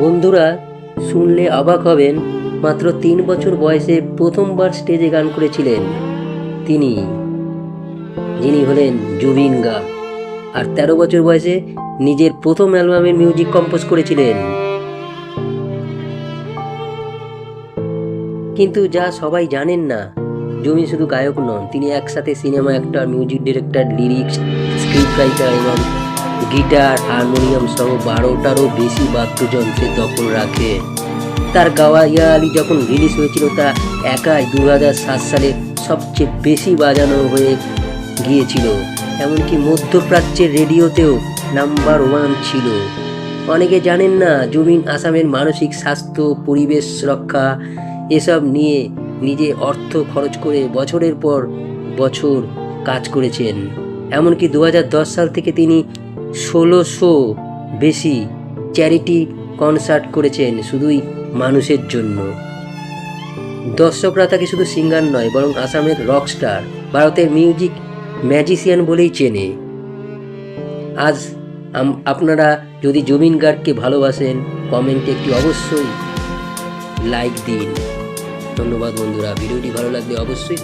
বন্ধুরা, শুনলে অবাক হবেন, মাত্র তিন বছর বয়সে প্রথমবার স্টেজে গান করেছিলেন তিনি। যিনি হলেন জুবিন গা আর তেরো বছর বয়সে নিজের প্রথম অ্যালবামের মিউজিক কম্পোজ করেছিলেন। কিন্তু যা সবাই জানেন না, জমি শুধু গায়ক নন, তিনি একসাথে cinema actor, music director, lyrics script writer এবং গিটার, হারমোনিয়াম সহ বারোটারও বেশি বাদ্যযন্ত্রের দখল রাখে। তার গাওয়া ইয়া আলী যখন রিলিজ হয়েছিল, তা একাই দু হাজার সাত সালে সবচেয়ে বেশি বাজানো হয়ে গিয়েছিল। এমনকি মধ্যপ্রাচ্যের রেডিওতেও নাম্বার ওয়ান ছিল। অনেকে জানেন না জমিন আসামের মানসিক স্বাস্থ্য, পরিবেশ রক্ষা, এসব নিয়ে নিজে অর্থ খরচ করে বছরের পর বছর কাজ করেছেন। এমনকি দু হাজার দশ সাল থেকে তিনি ষোলোশো বেশি চ্যারিটি কনসার্ট করেছেন শুধুই মানুষের জন্য। দর্শকরা তাকে শুধু সিঙ্গার নয়, বরং আসামের রকস্টার ভারতের মিউজিক ম্যাজিশিয়ান বলেই চেনে। আজ আপনারা যদি জমিন গার্গকে ভালোবাসেন কমেন্টে একটি অবশ্যই লাইক দিন। ধন্যবাদ বন্ধুরা, ভিডিওটি ভালো লাগলে অবশ্যই